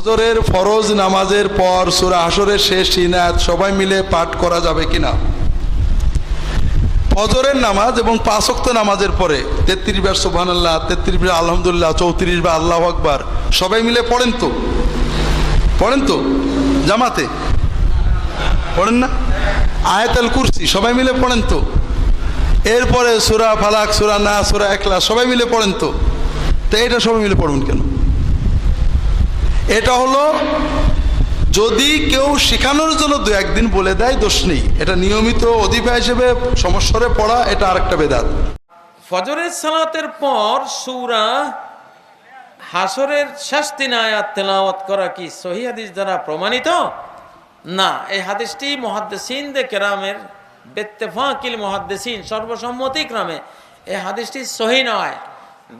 ফজরের ফরজ নামাজের পর সুরা হাসরের শেষ ইনায়াত সবাই মিলে পাঠ করা যাবে কিনা? ফজরের নামাজ এবং পাঁচক্ত নামাজের পরে তেত্রিশ বার সোহান আল্লাহ তেত্রিশ বার আলহামদুলিল্লাহ, চৌত্রিশ বার আল্লাহ আকবার, সবাই মিলে পড়েন তো? পড়েন তো? জামাতে? পড়েন না? আয়াতাল কুরসি, সবাই মিলে পড়েন তো? এরপরে সুরা ফালাক, সুরা না সুরা একলা সবাই মিলে পড়েন তো? তো এটা সবাই মিলে পড়বেন কেন? এটা হলো, যদি কেউ শেখানোর জন্য দু একদিন বলে দেয়, দোষ নেই। এটা নিয়মিত অধিপা হিসেবে সমস্বরে পড়া, এটা আরেকটা বেদাত। ফজরের সালাতের পর সূরা হাসরের শেষ দিন আয়াত তেলাওয়াত করা কি সহি হাদিস দ্বারা প্রমাণিত? না, এই হাদিসটি মহাদ্দেসিনদে কেরামের বেত্তে বেত্তেফাকিল মহাদ্দেসিন সর্বসম্মতি ক্রমে এই হাদিসটি সহি নয়।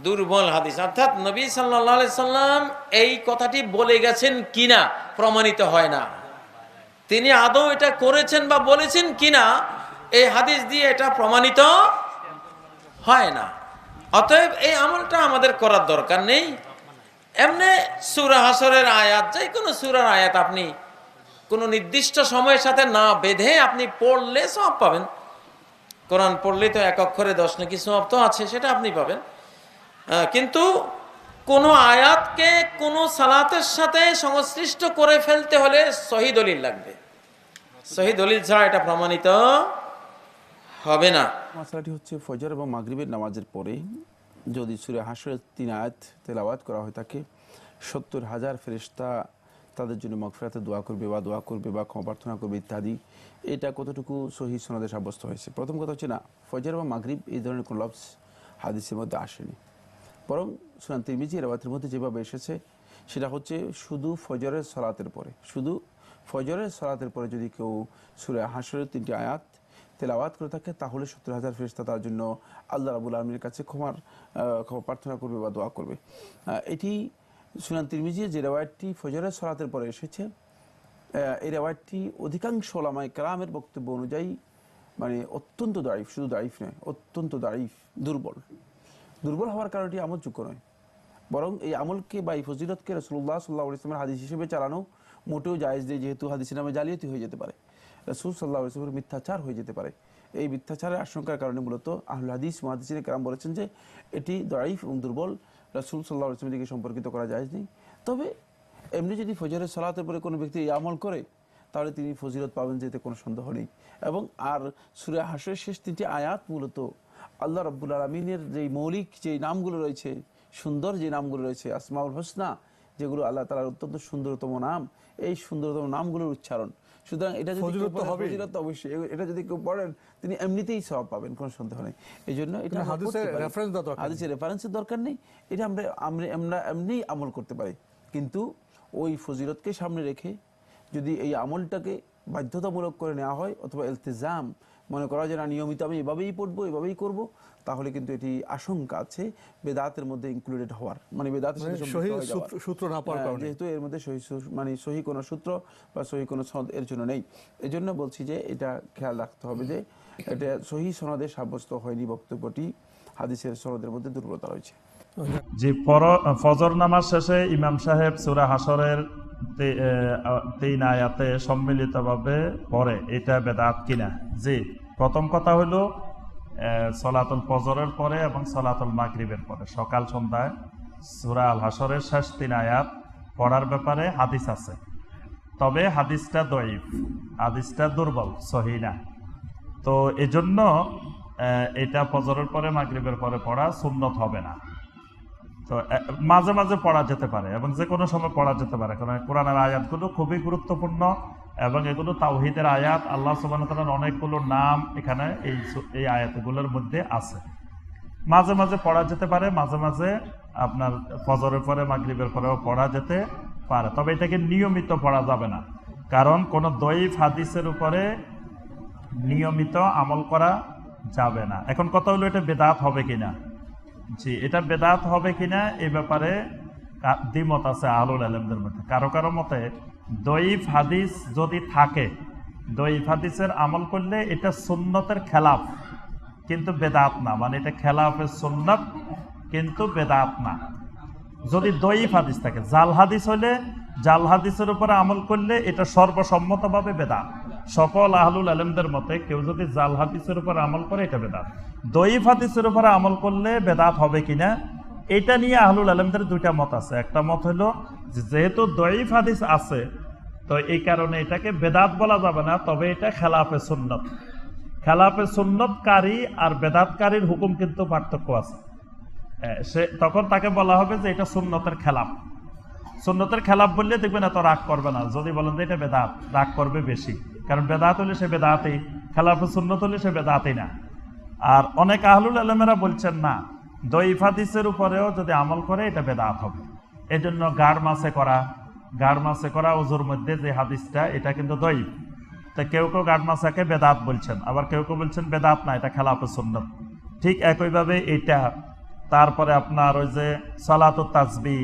দুর্বল হাদিস। অর্থাৎ নবী সাল্লাহ সাল্লাম এই কথাটি বলে গেছেন কিনা প্রমাণিত হয় না। তিনি আদৌ এটা করেছেন বা বলেছেন কিনা, এই হাদিস দিয়ে এটা প্রমাণিত হয় না। অতএব এই আমলটা আমাদের করার দরকার নেই। এমনি সুরা হাসরের আয়াত যে কোনো সুরার আয়াত আপনি কোনো নির্দিষ্ট সময়ের সাথে না বেঁধে আপনি পড়লে সব পাবেন। কোরআন পড়লে তো এক অক্ষরে দশ নাকি সব তো আছে, সেটা আপনি পাবেন। কিন্তু কোনো আয়াতকে কোনো সালাতের সাথে সংশ্লিষ্ট করে ফেলতে হলে সহি দলিল লাগবে। সহি দলিল ছাড়া এটা প্রমাণিত হবে না। মশলাটি হচ্ছে ফজর এবং মাগরিবের নামাজের পরে। যদি সুরে হাসরের তিন আয়াত তেলাওয়াত করা হয় থাকে, সত্তর হাজার ফেরেশতা তাদের জন্য মগফিরাতে দোয়া করবে বা দোয়া করবে বা ক্ষমা প্রার্থনা করবে ইত্যাদি। এটা কতটুকু সহি সনদে সাব্যস্ত হয়েছে? প্রথম কথা হচ্ছে না, ফজর বা মাগরিব এই ধরনের কোনো লফস হাদিসের মধ্যে আসেনি। বরং সুনান তিরমিজি রাবাতের মধ্যে যেভাবে এসেছে, সেটা হচ্ছে শুধু ফজরের সলাতের পরে। শুধু ফজরের সলাতের পরে যদি কেউ সুরে হাসরের তিনটি আয়াত তেলাওয়াত করে থাকে, তাহলে সত্তর হাজার ফেরিস্তা তার জন্য আল্লাহ রাবুল আলমীর কাছে ক্ষমার ক্ষমা প্রার্থনা করবে বা দোয়া করবে। এটি সুনান তিরমিজি যে রেওয়ায়তটি ফজরের সলাতের পরে এসেছে এই রেওয়ায়তটি অধিকাংশ ওলামায় কালামের বক্তব্য অনুযায়ী মানে অত্যন্ত দারিফ শুধু দারিফ নয়, অত্যন্ত দারিফ দুর্বল। দুর্বল হওয়ার কারণে এটি আমলযোগ্য নয়। বরং এই আমলকে বা এই ফজিলতকে রসুল্লাহ সাল্লাহ ইসলামের হাদিস হিসেবে চালানো মোটেও জায়েজ নেই যেহেতু হাদিসের নামে জালিয়াতি হয়ে যেতে পারে। রসুল সাল্লাহ ইসলামের মিথ্যাচার হয়ে যেতে পারে। এই মিথ্যাচারের আশঙ্কার কারণে মূলত আহুল হাদিস মহাদিসিন কারাম বলেছেন যে, এটি দারিফ এবং দুর্বল। রসুল সাল্লাহ ইসলামের দিকে সম্পর্কিত করা জায়েজ নেই। তবে এমনি যদি ফজরের সলাতের পরে কোনো ব্যক্তি এই আমল করে, তাহলে তিনি ফজিলত পাবেন যেতে কোনো সন্দেহ নেই। এবং আর সুরে হাসের শেষ তিনটি আয়াত মূলত আল্লাহ রব্বুল আলমিনের যে মৌলিক যে নামগুলো রয়েছে সুন্দর যে নামগুলো রয়েছে আসমাউল হোসনা যেগুলো আল্লাহ তালার অত্যন্ত সুন্দরতম নাম এই সুন্দরতম নামগুলোর উচ্চারণ। সুতরাং এটা যদি ফজিলত অবশ্যই। এটা যদি কেউ পড়েন তিনি এমনিতেই সব পাবেন কোনো সন্দেহ নেই। এই জন্য এটা কিন্তু আমরা হাদিসে করতে পারি। reference দেওয়ার দরকার নেই। হাদিসে রেফারেন্সের দরকার নেই। এটা আমরা আমরা আমরা এমনি আমল করতে পারি। কিন্তু ওই ফজিলতকে সামনে রেখে যদি এই আমলটাকে বাধ্যতামূলক করে নেওয়া হয় অথবা এলতেজাম মনে করা যায় না নিয়মিত আমি এভাবেই পড়ব এভাবেই করব তাহলে কিন্তু এটি আশঙ্কা আছে বেদাতের মধ্যে ইনক্লুডেড হওয়ার মানে বেদাতের সাথে মানে। সূত্র- না পাওয়ার হ্যাঁ, কারণে। যেহেতু এর মধ্যে সহি মানে সহি কোনো সূত্র বা সহি কোনো সনদ এর জন্য নেই এই জন্য বলছি যে এটা খেয়াল রাখতে হবে যে এটা সহি সনদে সাব্যস্ত হয়নি বক্তব্যটি হাদিসের সনদের মধ্যে দুর্বলতা রয়েছে যে ফজর নামাজ শেষে ইমাম সাহেব সুরা হাসরের তিন আয়াতে সম্মিলিতভাবে পড়ে, এটা বেদাত কিনা? জি, প্রথম কথা হলো সলাতুল ফজরের পরে এবং সলাতুল মাগরিবের পরে। সকাল সন্ধ্যায় সুরা আল হাসরের শেষ তিন আয়াত পড়ার ব্যাপারে হাদিস আছে। তবে হাদিসটা দইফ হাদিসটা দুর্বল, সহি না। তো এজন্য এটা ফজরের পরে, মাগরিবের পরে পড়া সুন্নত হবে না। তো মাঝে মাঝে পড়া যেতে পারে এবং যে কোনো সময় পড়া যেতে পারে। কারণ কোরআনের আয়াতগুলো খুবই গুরুত্বপূর্ণ এবং এগুলো তাওহিদের আয়াত। আল্লাহ সুবাহ অনেকগুলো নাম এখানে এই এই আয়াতগুলোর মধ্যে আছে। মাঝে মাঝে পড়া যেতে পারে, মাঝে মাঝে আপনার ফজরের পরে, মাগরিবের পরেও পড়া যেতে পারে। তবে এটাকে নিয়মিত পড়া যাবে না। কারণ কোন দইফ হাদিসের উপরে নিয়মিত আমল করা যাবে না। এখন কথা হলো এটা বেদাত হবে কিনা। জি, এটা বেদাত হবে কিনা এই ব্যাপারে দ্বিমত আছে আহলুল আলমদের মধ্যে। কারও কারও মতে দইফ হাদিস যদি থাকে দইফ হাদিসের আমল করলে এটা সুন্নতের খেলাফ, কিন্তু বেদাত না। মানে এটা খেলাফের সুন্নত, কিন্তু বেদাত না। যদি দইফ হাদিস থাকে, জাল হাদিস হলে জাল হাদিসের উপরে আমল করলে এটা সর্বসম্মতভাবে বেদাত। সকল আহলুল আলমদের মতে কেউ যদি জাল হাদিসের উপর আমল করে, এটা বেদাত। দইফ হাদিসের উপরে আমল করলে বেদাত হবে কিনা, এটা নিয়ে আহলুল আলমদের দুইটা মত আছে। একটা মত হলো যেহেতু দইফ হাদিস আছে, তো এই কারণে এটাকে বেদাত বলা যাবে না, তবে এটা খেলাফে সুন্নত। খেলাফে সুন্নতকারী আর বেদাতকারীর হুকুম কিন্তু পার্থক্য আছে। সে তখন তাকে বলা হবে যে এটা সুন্নতের খেলাফ। সুন্নতের খেলাফ বললে দেখবেন এত রাগ করবে না, যদি বলেন যে এটা বেদাত, রাগ করবে বেশি। কারণ বেদাত হলে সে বেদাতেই, খেলাফে সুন্নত হলে সে বেদাতেই না। আর অনেক আহলুল আলমেরা বলছেন, না দইফাদিসের উপরেও যদি আমল করে, এটা বেদাত হবে। এই জন্য গাড় মাসে করা গাড় মাসে করা ওজোর মধ্যে যে হাদিসটা, এটা কিন্তু দইফ তা কেউ কেউ গাড় মাসাকে বেদাত বলছেন, আবার কেউ কেউ বলছেন বেদাত না, এটা খেলাফে সুন্নত। ঠিক একইভাবে এটা তারপরে আপনার ওই যে সালাত তাজবি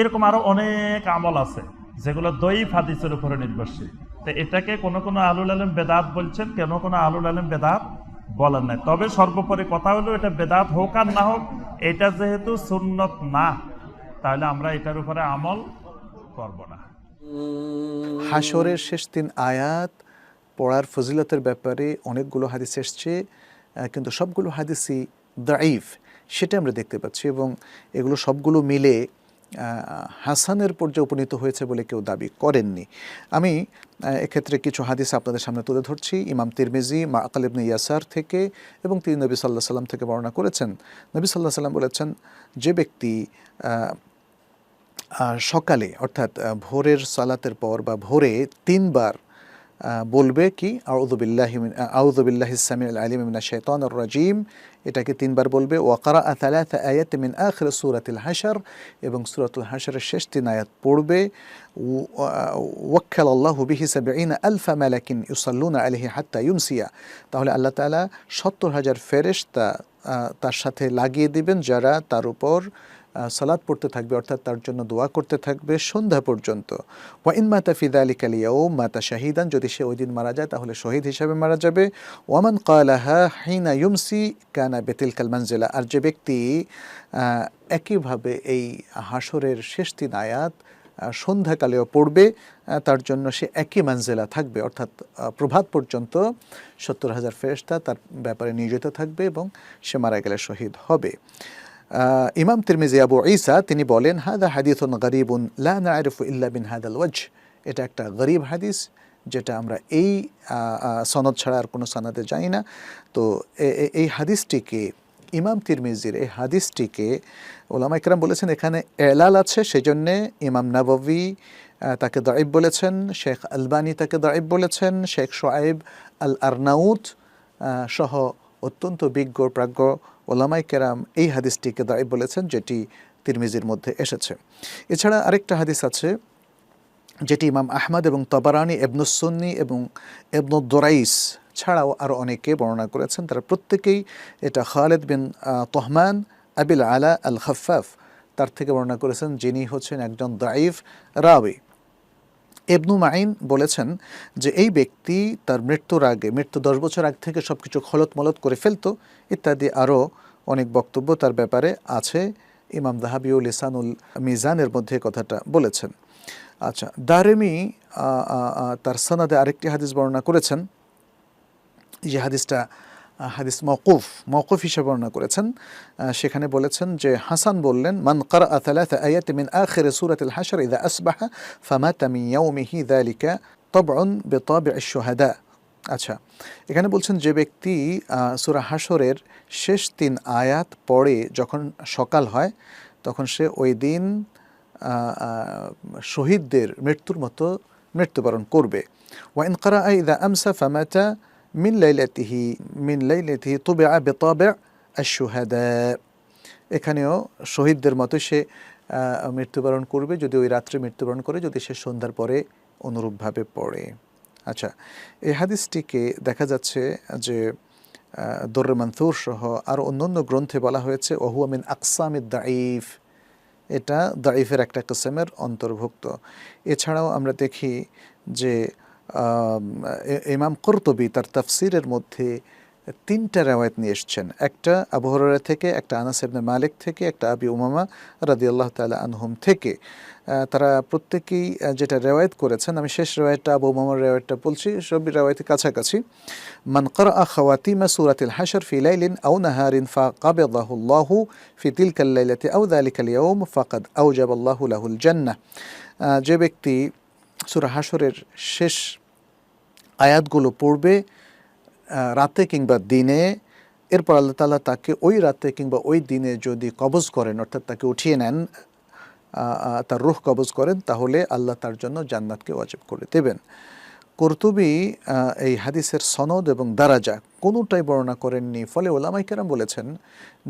এরকম আরও অনেক আমল আছে, যেগুলো দইফ হাদিসের উপরে নির্ভরশীল। তো এটাকে কোনো কোনো আলুল আলম বেদাত বলছেন, কেন কোনো আলুল আলম বেদাত বলেন নাই। তবে সর্বোপরি কথা হলো, এটা বেদাত হোক আর না হোক, এটা যেহেতু সুন্নত না, তাহলে আমরা এটার উপরে আমল করব না। হাসরের শেষ তিন আয়াত পড়ার ফজিলতের ব্যাপারে অনেকগুলো হাদিস এসছে কিন্তু সবগুলো হাদিসই দাইফ সেটা আমরা দেখতে পাচ্ছি এবং এগুলো সবগুলো মিলে হাসানের পর্যায়ে উপনীত হয়েছে বলে কেউ দাবি করেননি। আমি এক্ষেত্রে কিছু হাদিস আপনাদের সামনে তুলে ধরছি। ইমাম তিরমিজি মা আকালিবনে ইয়াসার থেকে এবং তিনি নবী সাল্লাহ সাল্লাম থেকে বর্ণনা করেছেন। নবী সাল্লাহ সাল্লাম বলেছেন, যে ব্যক্তি সকালে অর্থাৎ ভোরের সালাতের পর বা ভোরে তিনবার বলবে কি আউদুবিল্লাহি আউদুবিল্লাহি সামিউল আলিম মিনা শাইতানির রাজিম। এটাকে তিনবার বলবে ওয়াকারা আতালাত আয়াত মিন আখির সূরাতুল হাশর। এবং সূরাতুল হাশরের শেষ তিন আয়াত পড়বে ওয়াক্কাল আল্লাহু বিহি সাবঈনা আলফা মালাকিন ইউসাল্লুনা আলাইহি হাত্তা ইউমসিয়া তাহলে আল্লাহ তাআলা সত্তর হাজার ফেরেশতা তার সাথে লাগিয়ে দিবেন যারা তার উপর সালাত পড়তে থাকবে, অর্থাৎ তার জন্য দোয়া করতে থাকবে সন্ধ্যা পর্যন্ত। ওয়াইন মাতা ফিদা আলী কালিয়াও মাতা শাহিদান, যদি সে ওই দিন মারা যায় তাহলে শহীদ হিসাবে মারা যাবে। ওয়ামান কালাহা হাইনা ইউমসি কানা বেতিল কাল মানজেলা, আর যে ব্যক্তি একইভাবে এই হাসরের শেষ তিন আয়াত সন্ধ্যাকালেও পড়বে তার জন্য সে একই মানজেলা থাকবে, অর্থাৎ প্রভাত পর্যন্ত সত্তর হাজার ফেরেশতা তার ব্যাপারে নিয়োজিত থাকবে এবং সে মারা গেলে শহীদ হবে। ইমাম তিরমিজি আবু ঈসা, তিনি বলেন, হাদা হাদিসুন গরিবুন, লা বিন হাদাল এটা একটা গরিব হাদিস, যেটা আমরা এই সনদ ছাড়া আর কোনো সনদে যাই না। তো এই হাদিসটিকে, ইমাম তিরমিজির এই হাদিসটিকে ওলামা ইকরাম বলেছেন, এখানে এলাল আছে, সেজন্যে ইমাম নাবভি তাকে দাইব বলেছেন, শেখ আলবানি তাকে দাইব বলেছেন, শেখ শোয়েব আল আরনাউত সহ অত্যন্ত বিজ্ঞ, প্রাজ্ঞ ওলামাই কেরাম এই হাদিসটিকে দায়ী বলেছেন, যেটি তিরমিজির মধ্যে এসেছে। এছাড়া আরেকটা হাদিস আছে, যেটি ইমাম আহমদ এবং তবারানি এবনুসন্নি এবং এবনুদ্দোরাইস ছাড়াও আরও অনেকে বর্ণনা করেছেন। তারা প্রত্যেকেই এটা খালেদ বিন তহমান, আবিল আলা আল খাফাফ তার থেকে বর্ণনা করেছেন যিনি হচ্ছেন একজন দাইফ রাওয়ি এবনু মাইন বলেছেন যে এই ব্যক্তি তার মৃত্যুর আগে, মৃত্যু দশ বছর আগ থেকে সব কিছু খলত মলত করে ফেলতো, ইত্যাদি আরও অনেক বক্তব্য তার ব্যাপারে আছে। ইমাম দাহাবিউ লিসানুল মিজানের মধ্যে কথাটা বলেছেন। আচ্ছা দারেমি তার সনাদে আরেকটি হাদিস বর্ণনা করেছেন। যে হাদিসটা হাদিস মৌকুফ মৌকুফ হিসেবে বর্ণনা করেছেন। সেখানে বলেছেন যে হাসান বললেন, মান কার আতালাত আয়াত মিন আখির সুরাত আল হাসর ইদা আসবাহা ফামাতা মিন ইয়াউমিহি যালিকা তাবউন বিতাবি'আ শুহাদা। আচ্ছা এখানে বলছেন যে ব্যক্তি সুরা হাসরের শেষ তিন আয়াত পড়ে যখন সকাল হয়, তখন সে ওই দিন শহীদদের মৃত্যুর মতো মৃত্যুবরণ করবে। ওয়াইন কারা ইদা আমসা ফামাতা মিন লাইলাতিহি মিন লাইলাতিহি তুবিআ বিতাবিআ আশ-শুহাদা এখানেও শহীদদের মতো সে মৃত্যুবরণ করবে যদি ওই রাত্রে মৃত্যুবরণ করে, যদি সে সন্ধ্যার পরে অনুরূপভাবে পড়ে। আচ্ছা এই হাদিসটিকে দেখা যাচ্ছে যে দর্রে মানথুর সহ আরও অন্যান্য গ্রন্থে বলা হয়েছে, ওহুয়া মিন আকসামিদ দাইফ এটা দাইফের একটা কিসেমের অন্তর্ভুক্ত। এছাড়াও আমরা দেখি যে ইমাম কর্তবী তার তাফসিরের মধ্যে তিনটা রেওয়ায়ত নিয়ে এসছেন। একটা আবহরা থেকে, একটা আনাস ইবনে মালিক থেকে, একটা আবি উমামা রাদি আল্লাহ তালা আনহুম থেকে। তারা প্রত্যেকেই যেটা রেওয়ায়ত করেছেন, আমি শেষ রেওয়ায়তটা, আবু উমামার রেওয়ায়তটা বলছি, সবই রেওয়ায়তের কাছাকাছি। মানকর আ খাওয়াতিমা সুরাতিল হাসর ফি লাইলিন আউ নাহারিন ফা কাবেদাহুল্লাহু ফি তিলকাল্লাইলাতি আউ দালিকাল ইয়াউম ফাকাদ আউজাবাল্লাহু লাহুল জান্না যে ব্যক্তি সূরা হাসরের শেষ আয়াতগুলো পড়বে রাতে কিংবা দিনে। এরপর আল্লাহ তাআলা তাকে ওই রাতে কিংবা ওই দিনে যদি কবজ করেন, অর্থাৎ তাকে উঠিয়ে নেন তার রুহ কবজ করেন, তাহলে আল্লাহ তার জন্য জান্নাতকে ওয়াজিব করে দেবেন। কর্তুবি এই হাদিসের সনদ এবং দারাজা কোনোটাই বর্ণনা করেননি। ফলে ওলামাই কেরাম বলেছেন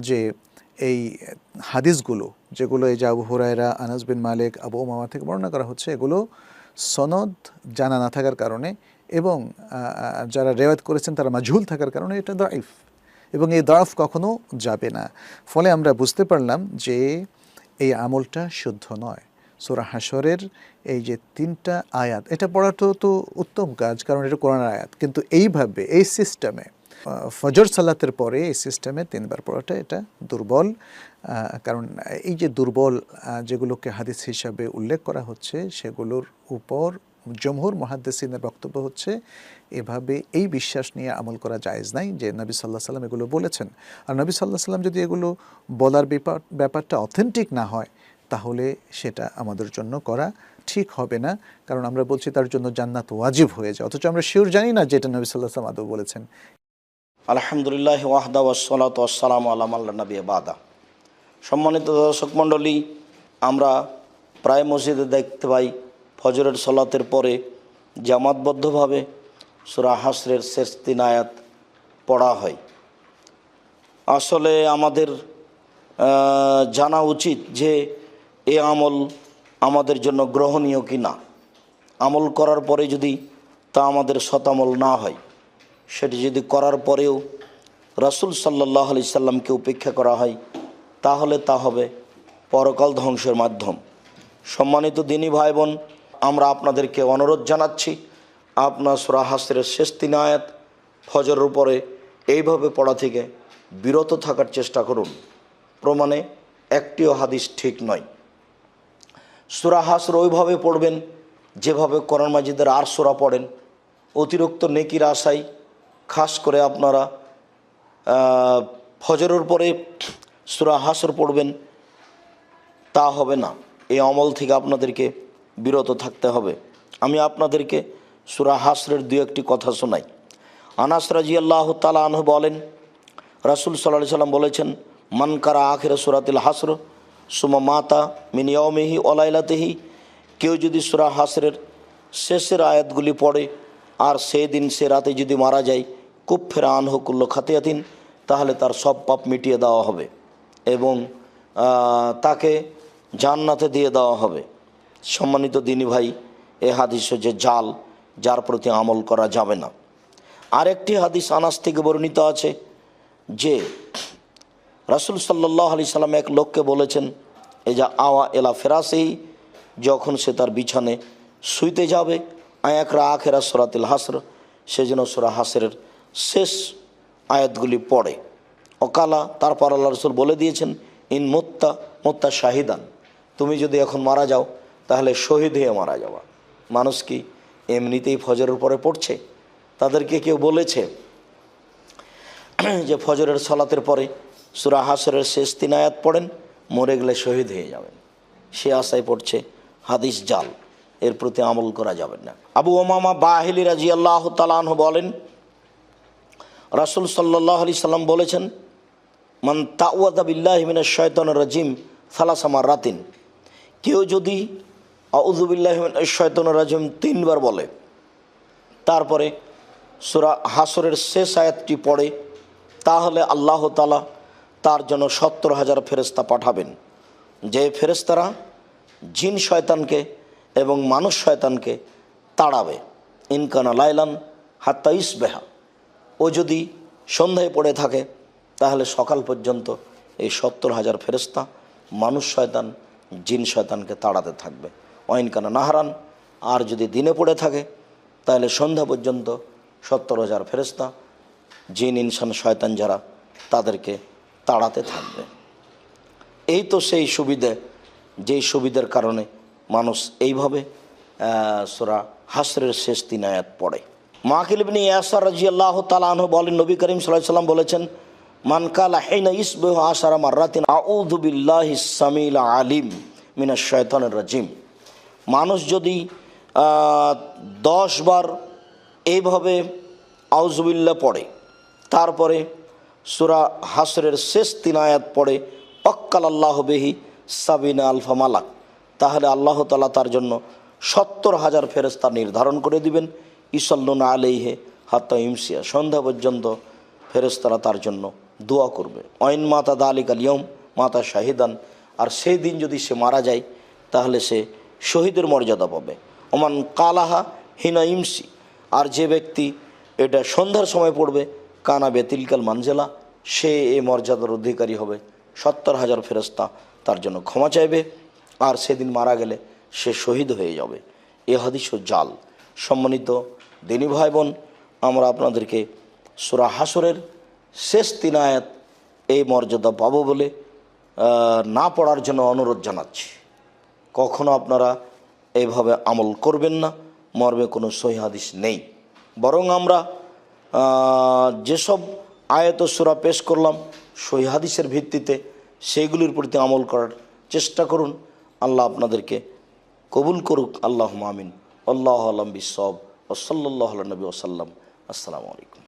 যে এই হাদিসগুলো, যেগুলো এই যে আবু হুরায়রা, আনাস বিন মালিক, আবু উমামা থেকে বর্ণনা করা হচ্ছে, এগুলো সনদ জানা না থাকার কারণে এবং যারা রেওয়াত করেছেন তারা মাজহুল থাকার কারণে এটা দাইফ এবং এই দাফ কখনো যাবে না। ফলে আমরা বুঝতে পারলাম যে এই আমলটা শুদ্ধ নয়। সূরা হাসরের এই যে তিনটা আয়াত, এটা পড়াটা তো উত্তম কাজ কারণ এটা কোরআন আয়াত। কিন্তু এইভাবে, এই সিস্টেমে ফজর সালাতের পরে এই সিস্টেমে তিনবার পড়াটা এটা দুর্বল। কারণ এই যে দুর্বল যেগুলোকে হাদিস হিসাবে উল্লেখ করা হচ্ছে, সেগুলোর উপর জমহুর মহাদ্দেসিনের বক্তব্য হচ্ছে, এভাবে এই বিশ্বাস নিয়ে আমল করা জায়েজ নাই যে নবী সাল্লাহ সাল্লাম এগুলো বলেছেন। আর নবী সাল্লাহ সাল্লাম যদি এগুলো বলার ব্যাপার ব্যাপারটা অথেন্টিক না হয়, তাহলে সেটা আমাদের জন্য করা ঠিক হবে না। কারণ আমরা বলছি তার জন্য জান্নাত ওয়াজিব হয়ে যায়। অথচ আমরা শিওর জানি না যে এটা নবী সাল্লাহ সাল্লাম আদৌ বলেছেন। আলহামদুলিল্লাহ ওয়াহদা ওয়াসালাত ওয়াসালাম আলাম আল্লাহ নবী বাদা। সম্মানিত দর্শক মণ্ডলী, আমরা প্রায় মসজিদে দেখতে পাই ফজরের সলাতের পরে জামাতবদ্ধভাবে সুরা হাসরের শেষ তিন আয়াত পড়া হয়। আসলে আমাদের জানা উচিত যে এ আমল আমাদের জন্য গ্রহণীয় কি না আমল করার পরে যদি তা আমাদের শতামল না হয় সেটি যদি করার পরেও রাসুল সাল্লাহ আলি সাল্লামকে উপেক্ষা করা হয়, তাহলে তা হবে পরকাল ধ্বংসের মাধ্যম। সম্মানিত দিনী ভাই বোন আমরা আপনাদেরকে অনুরোধ জানাচ্ছি, আপনার সুরা হাসরের শেষ তিন আয়াত ফজরের উপরে এইভাবে পড়া থেকে বিরত থাকার চেষ্টা করুন। প্রমাণে একটিও হাদিস ঠিক নয়। সুরা হাসর ওইভাবে পড়বেন, যেভাবে করণ মাজিদের আর সুরা পড়েন, অতিরিক্ত নেকির আশায় খাস করে আপনারা ফজরের পরে সুরা হাসর পড়বেন, তা হবে না। এই অমল থেকে আপনাদেরকে বিরত থাকতে হবে। আমি আপনাদেরকে সুরা হাসরের দু একটি কথা শোনাই। আনাস রাজি আল্লাহ তালা আনহ বলেন, রাসুল সাল্লাহ সাল্লাম বলেছেন মানকারা আখের সুরাতিল হাসর সুমা মাতা মিনিয়মেহি অলাইলাতেহি কেউ যদি সুরা হাসরের শেষের আয়াতগুলি পড়ে, আর সেই দিন, সে রাতে যদি মারা যায় কুফেরা আনহকুল্ল খাতিয়াতিন, তাহলে তার সব পাপ মিটিয়ে দেওয়া হবে এবং তাকে জান্নাতে দিয়ে দেওয়া হবে। সম্মানিত দিনী ভাই, এ হাদিস যে জাল, যার প্রতি আমল করা যাবে না। আরেকটি হাদিস আনাস থেকে বর্ণিত আছে যে, রাসুল সাল্লাহ আলি সাল্লাম এক লোককে বলেছেন এ যা আওয়া এলা ফেরাসেই যখন সে তার বিছানে শুইতে যাবে, আয়াকরা আখেরা সরাতিল হাসর, সে যেন সোরা হাসরের শেষ আয়াতগুলি পড়ে। অকালা তারপর আল্লাহ রসুল বলে দিয়েছেন, ইন মোত্তা মোত্তা শাহিদান। তুমি যদি এখন মারা যাও, তাহলে শহীদ হয়ে মারা যাওয়া মানুষ কি এমনিতেই ফজরের পরে পড়ছে? তাদেরকে কেউ বলেছে যে ফজরের সলাতের পরে সুরা হাসরের শেষ তিন আয়াত পড়েন, মরে গেলে শহীদ হয়ে যাবেন। সে আশায় পড়ছে, হাদিস জাল, এর প্রতি আমল করা যাবে না। আবু ওমামা বাহিলি রাজি আল্লাহ তালাহ বলেন রাসুল সাল্লাহ আলি সাল্লাম বলেছেন, মান তাউয়াদাবিল্লাহমিনের শয়তন রাজিম সালাসামার রাতিন কেউ যদি আউজুবিল্লাহমিন শয়তন রাজিম তিনবার বলে, তারপরে সুরা হাসরের শেষ আয়াতটি পড়ে, তাহলে আল্লাহ তালা তার জন্য সত্তর হাজার ফেরেস্তা পাঠাবেন। যে ফেরেস্তারা জিন শয়তানকে এবং মানুষ শয়তানকে তাড়াবে। ইনকানা লাইলান হাত্তা ইসবেহা। ও যদি সন্ধ্যায় পড়ে থাকে, তাহলে সকাল পর্যন্ত এই সত্তর হাজার ফেরেস্তা মানুষ শয়তান, জিন শয়তানকে তাড়াতে থাকবে। অইনকানা নাহারান, আর যদি দিনে পড়ে থাকে, তাহলে সন্ধ্যা পর্যন্ত সত্তর হাজার ফেরেস্তা জিন, ইনসান, শয়তান যারা, তাদেরকে তাড়াতে থাকবে। এই তো সেই সুবিধে, যেই সুবিধার কারণে মানুষ এইভাবে সোরা হাসরের শেষ তিন আয়াত পড়ে। মাকিল ইবনি ইয়াসার রাজি আল্লাহ তালাহ বলেন, নবী করিম সাল্লাহ সাল্লাম বলেছেন মানকাল হেনা ইসবেহ আসারা মার্রাতিন, আউযু বিল্লাহি সামিল আলিম মিনা শয়তানের রাজিম। মানুষ যদি দশ বার এইভাবে আউজুবিল্লা পড়ে, তারপরে সুরা হাসরের শেষ তিন আয়াত পড়ে অক্কাল আল্লাহ বেহি সাবিনা আলফা মালাক তাহলে আল্লাহ তালা তার জন্য সত্তর হাজার ফেরেস্তা নির্ধারণ করে দিবেন। ইসল্লুনা আলাইহে হাত্তা ইমসিয়া সন্ধ্যা পর্যন্ত ফেরেস্তারা তার জন্য দোয়া করবে। অইন মাতা দা আলিক আলিয়ম মাতা শাহিদান। আর সেই দিন যদি সে মারা যায়, তাহলে সে শহীদের মর্যাদা পাবে। ওমান কালাহা হিনা ইমসি আর যে ব্যক্তি এটা সন্ধ্যার সময় পড়বে, কানা বেতিলকাল মানজেলা, সে এ মর্যাদার অধিকারী হবে। সত্তর হাজার ফেরস্তা তার জন্য ক্ষমা চাইবে। আর সেদিন মারা গেলে সে শহীদ হয়ে যাবে। এ হাদিস জাল। সম্মানিত দিনী ভাই বোন আমরা আপনাদেরকে সুরা হাসরের শেষ তিন আয়াত এই মর্যাদা পাবো বলে না পড়ার জন্য অনুরোধ জানাচ্ছি। কখনো আপনারা এইভাবে আমল করবেন না, মর্মে কোনো সহি হাদিস নেই। বরং আমরা যেসব আয়ত সুরা পেশ করলাম, সহি হাদিসের ভিত্তিতে সেইগুলির প্রতি আমল করার চেষ্টা করুন। আল্লাহ আপনাদেরকে কবুল করুক। আল্লাহ মামিন আল্লাহ আলম বিসব ওসল্লাহ নবী ওসাল্লাম আসসালামু আলাইকুম।